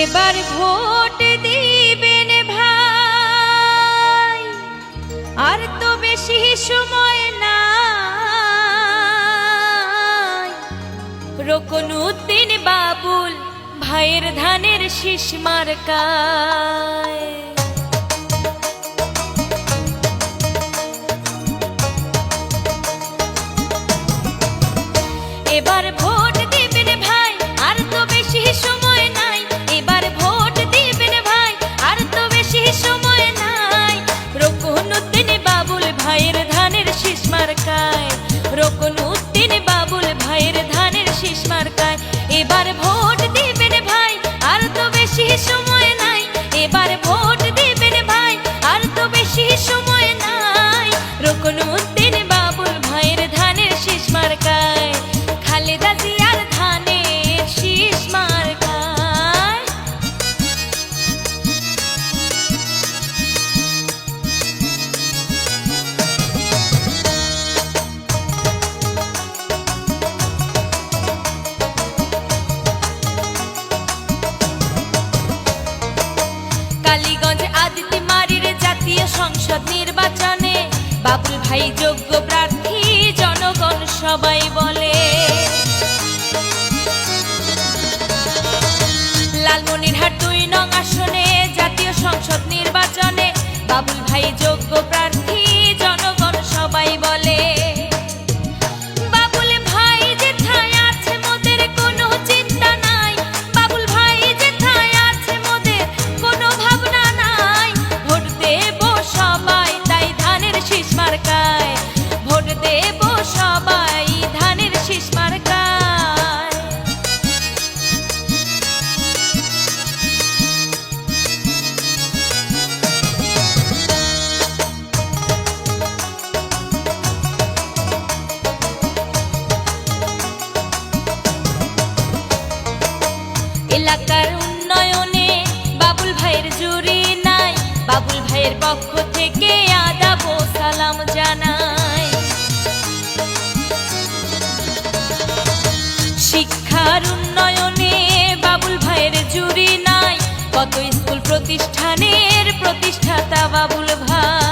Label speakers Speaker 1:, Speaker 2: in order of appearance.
Speaker 1: এবার ভোট দিবেন ভাই। আর তো বেশি সময় না রকন উদ্দিন বাবুল ভাইয়ের ধানের শীষ মার্কায়। এবার ভাইয়ের ধানের শীষ মার্কায়। রোকন উদ্দিন বাবুল ভাইয়ের ধানের শীষ মার্কায়। সংসদ নির্বাচনে বাবুল ভাই যোগ্য প্রার্থী, জনগণ সবাই বলে। লালমনিরহাট দুই নং আসনে জাতীয় সংসদ নির্বাচনে বাবুল ভাই যোগ্য প্রার্থী এলাকার উন্নয়নে বাবুল ভাইয়ের জুরি নাই, বাবুল ভাইয়ের পক্ষ থেকে আদাব সালাম জানাই। শিক্ষার উন্নয়নে বাবুল ভাইয়ের জুরি নাই, কত স্কুল প্রতিষ্ঠানের প্রতিষ্ঠাতা বাবুল ভাই।